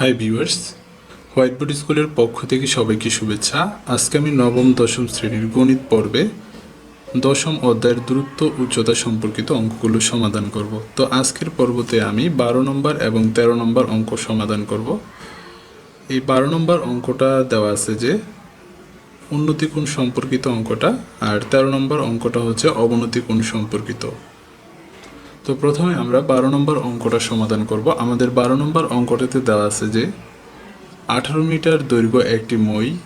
Hi viewers white board স্কুলের পক্ষ থেকে সবাইকে শুভেচ্ছা। আজকে আমি নবম, দশম শ্রেণির গণিত পর্বে দশম অধ্যায়ের দূরত্ব, উচ্চতা সম্পর্কিত অঙ্কগুলো সমাধান করব। তো আজকের পর্বতে আমি বারো নম্বর এবং তেরো নম্বর অঙ্ক সমাধান করব। এই বারো নম্বর অঙ্কটা দেওয়া আছে যে উন্নতি কোণ সম্পর্কিত অঙ্কটা, আর তেরো নম্বর অঙ্কটা হচ্ছে অবনতি কোণ সম্পর্কিত। তো প্রথমে আমরা বারো নম্বর অঙ্কটা সমাধান করব। আমাদের বারো নম্বর অঙ্কটাতে দেওয়া আছে যে, আঠারো মিটার দৈর্ঘ্য একটি মই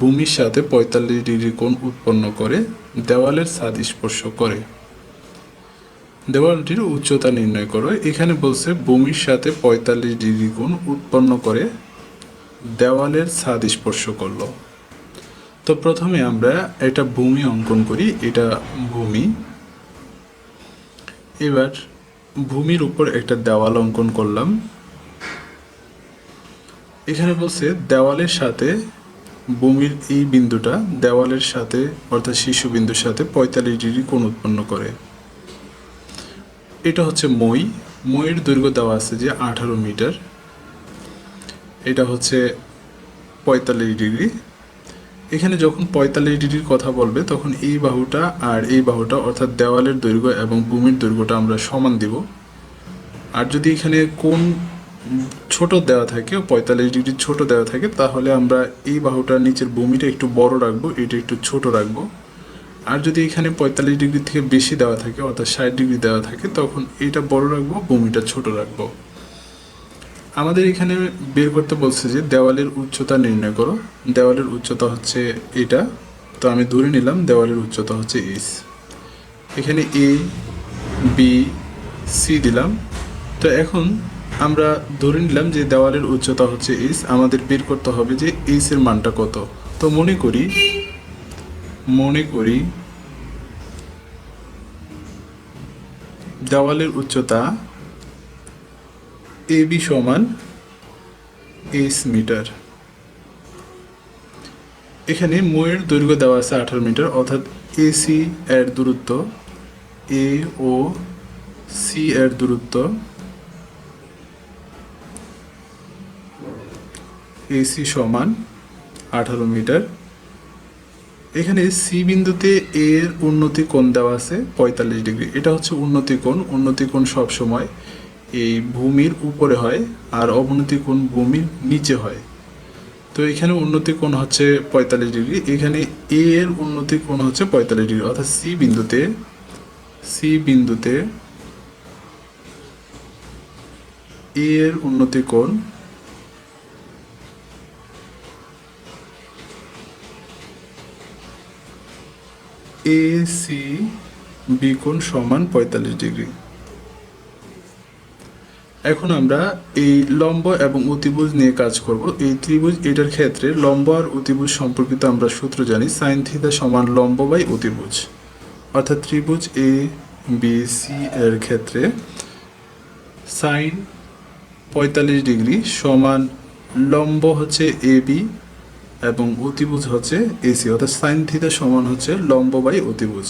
ভূমির সাথে পঁয়তাল্লিশ ডিগ্রি কোণ উৎপন্ন করে দেওয়ালের ছাদ স্পর্শ করে। দেওয়ালটির উচ্চতা নির্ণয় করো। এখানে বলছে ভূমির সাথে পঁয়তাল্লিশ ডিগ্রি কোণ উৎপন্ন করে দেওয়ালের ছাদ স্পর্শ করল। তো প্রথমে আমরা এটা ভূমি অঙ্কন করি। এটা ভূমি এবার ভূমির উপর একটা দেওয়াল অঙ্কন করলাম। এখানে বলছে, দেওয়ালের সাথে ভূমির এই বিন্দুটা দেওয়ালের সাথে, অর্থাৎ শীর্ষ বিন্দুর সাথে পঁয়তাল্লিশ ডিগ্রি কোণ উৎপন্ন করে। এটা হচ্ছে মই। মইয়ের দৈর্ঘ্য দেওয়া আছে যে আঠারো মিটার। এটা হচ্ছে পঁয়তাল্লিশ ডিগ্রি। এখানে যখন পঁয়তাল্লিশ ডিগ্রির কথা বলবে, তখন এই বাহুটা আর এই বাহুটা, অর্থাৎ দেওয়ালের দৈর্ঘ্য এবং ভূমির দৈর্ঘ্যটা আমরা সমান দিব। আর যদি এখানে কোন ছোট দেওয়া থাকে, পঁয়তাল্লিশ ডিগ্রি ছোট দেওয়া থাকে, তাহলে আমরা এই বাহুটার নিচের ভূমিটা একটু বড় রাখব, এটা একটু ছোট রাখব। আর যদি এখানে পঁয়তাল্লিশ ডিগ্রি থেকে বেশি দেওয়া থাকে, অর্থাৎ ষাট ডিগ্রি দেওয়া থাকে, তখন এটা বড় রাখব, ভূমিটা ছোট রাখব। আমাদের এখানে বের করতে বলছে যে দেওয়ালের উচ্চতা নির্ণয় করো। দেওয়ালের উচ্চতা হচ্ছে এটা। তো আমি ধরে নিলাম দেওয়ালের উচ্চতা হচ্ছে এইচ এখানে এ, বি, সি দিলাম। তো এখন আমরা ধরে নিলাম যে দেওয়ালের উচ্চতা হচ্ছে এইচ আমাদের বের করতে হবে যে এর মানটা কত। তো মনে করি মনে করি দেওয়ালের উচ্চতা এ বি সমান এইচ মিটার এখানে ময়ের দৈর্ঘ্য দেওয়া আছে আঠারো মিটার অর্থাৎ এসি এর দূরত্ব এ ও সি এর দূরত্ব এসি সমান আঠারো মিটার এখানে সি বিন্দুতে এর উন্নতি কোণ দেওয়া আছে পঁয়তাল্লিশ ডিগ্রি এটা হচ্ছে উন্নতি কোণ উন্নতি কোণ সবসময় এই ভূমির উপরে হয় আর অবনতি কোণ ভূমির নিচে হয়। তো এখানে উন্নতি কোণ হচ্ছে পঁয়তাল্লিশ ডিগ্রি, এখানে এ এর উন্নতি কোণ হচ্ছে পঁয়তাল্লিশ ডিগ্রি, অর্থাৎ সি বিন্দুতে সি বিন্দুতে এ এর উন্নতি কোণ এ সি বি কোণ সমান পঁয়তাল্লিশ ডিগ্রি। এখন আমরা এই লম্ব এবং অতিভুজ নিয়ে কাজ করব। এই ত্রিভুজ এটার ক্ষেত্রে লম্ব আর অতিভুজ সম্পর্কিত আমরা সূত্র জানি। সাইন থিতা সমান লম্ব বাই অতিভুজ। অর্থাৎ ত্রিভুজ এ বি সি এর ক্ষেত্রে সাইন পঁয়তাল্লিশ ডিগ্রি সমান লম্ব হচ্ছে এ বি এবং অতিভুজ হচ্ছে এসি অর্থাৎ সাইন থিতা সমান হচ্ছে লম্ব বাই অতিভুজ।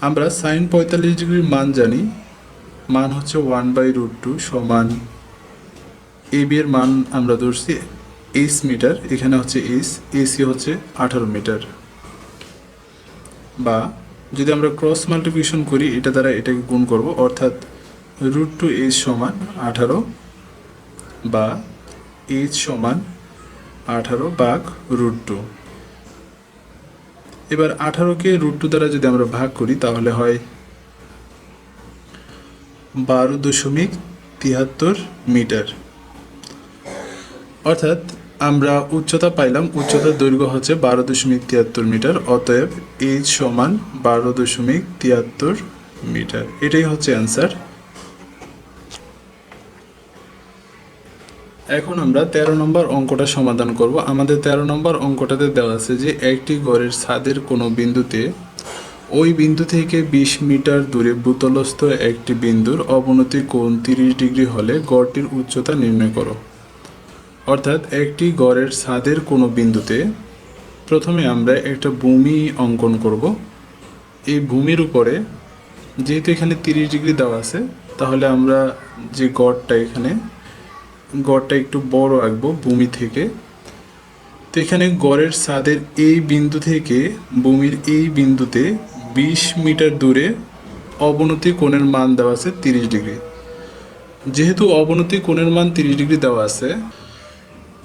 আমরা সাইন পঁয়তাল্লিশ ডিগ্রির মান জানি। মান হচ্ছে ওয়ান বাই রুট টু সমান এ বি এর মান আমরা ধরছি এইচ মিটার এখানে হচ্ছে এইচ এসি হচ্ছে আঠারো মিটার বা যদি আমরা ক্রস মাল্টিপ্লিকেশন করি, এটা দ্বারা এটাকে গুণ করব, অর্থাৎ রুট টু এইচ সমান আঠারো বা এইচ সমান আঠারো বাঘ রুট টু এবার আঠারোকে রুট টু দ্বারা যদি আমরা ভাগ করি, তাহলে হয় বারো দশমিক তিয়াত্তর মিটার। অর্থাৎ আমরা উচ্চতা পাইলাম, উচ্চতার দৈর্ঘ্য হচ্ছে বারো দশমিক তিয়াত্তর মিটার, অতএব এইচ সমান বারো দশমিক তিয়াত্তর মিটার। এটাই হচ্ছে অ্যান্সার। এখন আমরা তেরো নম্বর অঙ্কটা সমাধান করব। আমাদের তেরো নম্বর অঙ্কটাতে দেওয়া আছে যে একটি ঘরের ছাদের কোনো বিন্দুতে ওই বিন্দু থেকে বিশ মিটার দূরে ভূতলস্থ একটি বিন্দুর অবনতি কোণ তিরিশ ডিগ্রি হলে গড়টির উচ্চতা নির্ণয় করো। অর্থাৎ একটি গড়ের ছাদের কোনো বিন্দুতে প্রথমে আমরা একটা ভূমি অঙ্কন করব। এই ভূমির উপরে যেহেতু এখানে তিরিশ ডিগ্রি দেওয়া আছে, তাহলে আমরা যে গড়টা এখানে, গড়টা একটু বড় আঁকবো ভূমি থেকে। তো এখানে গড়ের ছাদের এই বিন্দু থেকে, ভূমির এই বিন্দুতে বিশ মিটার দূরে অবনতি কোণের মান দেওয়া আছে তিরিশ ডিগ্রি। যেহেতু অবনতি কোণের মান তিরিশ ডিগ্রি দেওয়া আছে,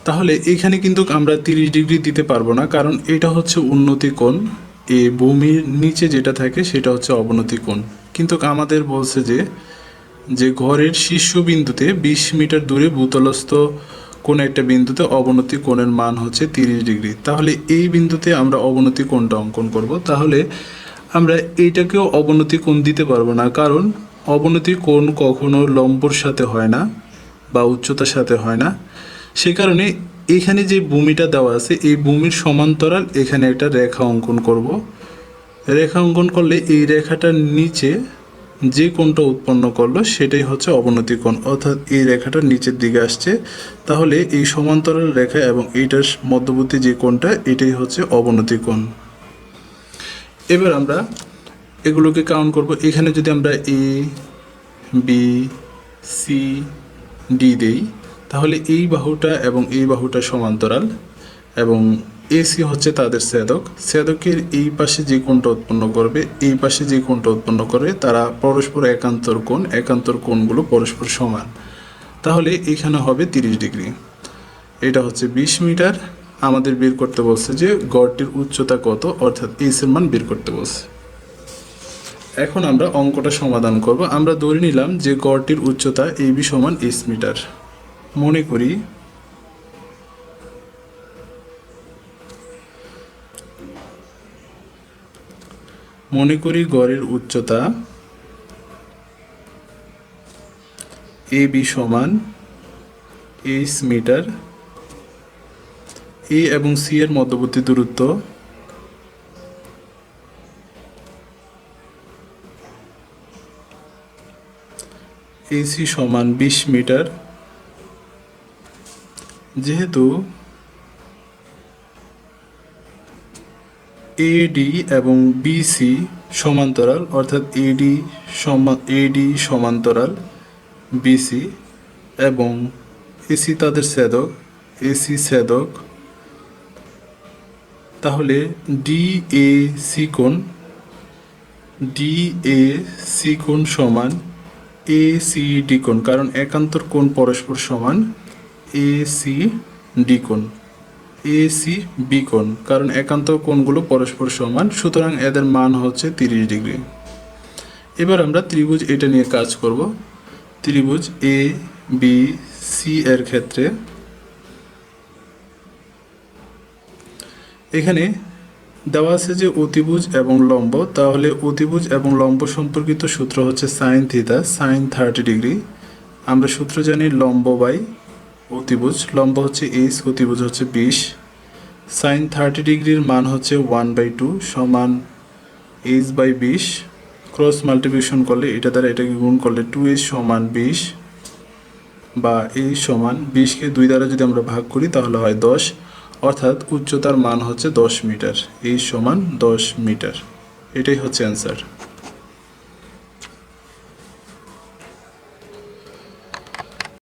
তাহলে এখানে কিন্তু আমরা তিরিশ ডিগ্রি দিতে পারব না, কারণ এটা হচ্ছে উন্নতি কোণ। এই ভূমির নিচে যেটা থাকে সেটা হচ্ছে অবনতি কোণ। কিন্তু আমাদের বলছে যে যে ঘরের শীর্ষবিন্দুতে বিশ মিটার দূরে ভূতলস্থ কোন একটা বিন্দুতে অবনতি কোণের মান হচ্ছে তিরিশ ডিগ্রি। তাহলে এই বিন্দুতে আমরা অবনতি কোণটা অঙ্কন করব। তাহলে আমরা এইটাকেও অবনতি কোণ দিতে পারব না, কারণ অবনতি কোণ কখনো লম্বর সাথে হয় না বা উচ্চতার সাথে হয় না। সে কারণে এখানে যে ভূমিটা দেওয়া আছে, এই ভূমির সমান্তরাল এখানে একটা রেখা অঙ্কন করব। রেখা অঙ্কন করলে এই রেখাটার নিচে যে কোণটা উৎপন্ন করল, সেটাই হচ্ছে অবনতি কোণ। অর্থাৎ এই রেখাটা নিচের দিকে আসছে। তাহলে এই সমান্তরাল রেখা এবং এইটার মধ্যবর্তী যে কোণটা, এটাই হচ্ছে অবনতি কোণ। এবার আমরা এগুলোকে কাউন্ট করব। এখানে যদি আমরা এ বি সি ডি দেই, তাহলে এই বাহুটা এবং এই বাহুটা সমান্তরাল এবং এসি হচ্ছে তাদের ছেদক। ছেদকের এই পাশে যে কোণটা উৎপন্ন করবে, এই পাশে যে কোণটা উৎপন্ন করবে তারা পরস্পর একান্তর কোণ, একান্তর কোণগুলো পরস্পর সমান। তাহলে এখানে হবে তিরিশ ডিগ্রি। এটা হচ্ছে বিশ মিটার আমাদের বের করতে বলছে যে গড়টির উচ্চতা কত, অর্থাৎ এস এর মান বের করতে বলছে। এখন আমরা অঙ্কটা সমাধান করব। আমরা ধরে নিলাম যে গড়টির উচ্চতা এ বি সমান এস মিটার। মনে করি মনে করি গড়ের উচ্চতা এ বি সমান এইচ মিটার এ এবং সি এর মধ্যবর্তী দূরত্ব। এসি সমান বিশ মিটার। যেহেতু এডি এবং বিসি সমান্তরাল, অর্থাৎ এডি সমান এডি সমান্তরাল বিসি এবং এসি তাদের ছেদক এসি ছেদক তাহলে ডি এ সি কোণ ডি এ সি কোণ সমান এ সি ডি কোণ, কারণ একান্তর কোণ পরস্পর সমান এ সি ডি কোণ এ সি বি কোণ, কারণ একান্ত কোণগুলো পরস্পর সমান, সুতরাং এদের মান হচ্ছে তিরিশ ডিগ্রি। এবার আমরা ত্রিভুজ এটা নিয়ে কাজ করব। ত্রিভুজ এ বি সি এর ক্ষেত্রে এখানে দেওয়া আছে যে অতিভুজ এবং লম্ব, তাহলে অতিভুজ এবং লম্ব সম্পর্কিত সূত্র হচ্ছে sine theta sine thirty degree. আমরা সূত্র জানি লম্ব বাই অতিভুজ, লম্ব হচ্ছে এইচ, অতিভুজ হচ্ছে বিশ। সাইন থার্টি ডিগ্রির মান হচ্ছে ওয়ান বাই টু সমান এইচ বাই বিশ। ক্রস মাল্টিপ্লিকেশন করলে এটা দ্বারা এটাকে গুণ করলে টু এইচ সমান বিশ বা এই সমান বিশকে দুই দ্বারা যদি আমরা ভাগ করি তাহলে হয় দশ। অর্থাৎ উচ্চতার মান হচ্ছে দশ মিটার এই সমান দশ মিটার। এটাই হচ্ছে অ্যান্সার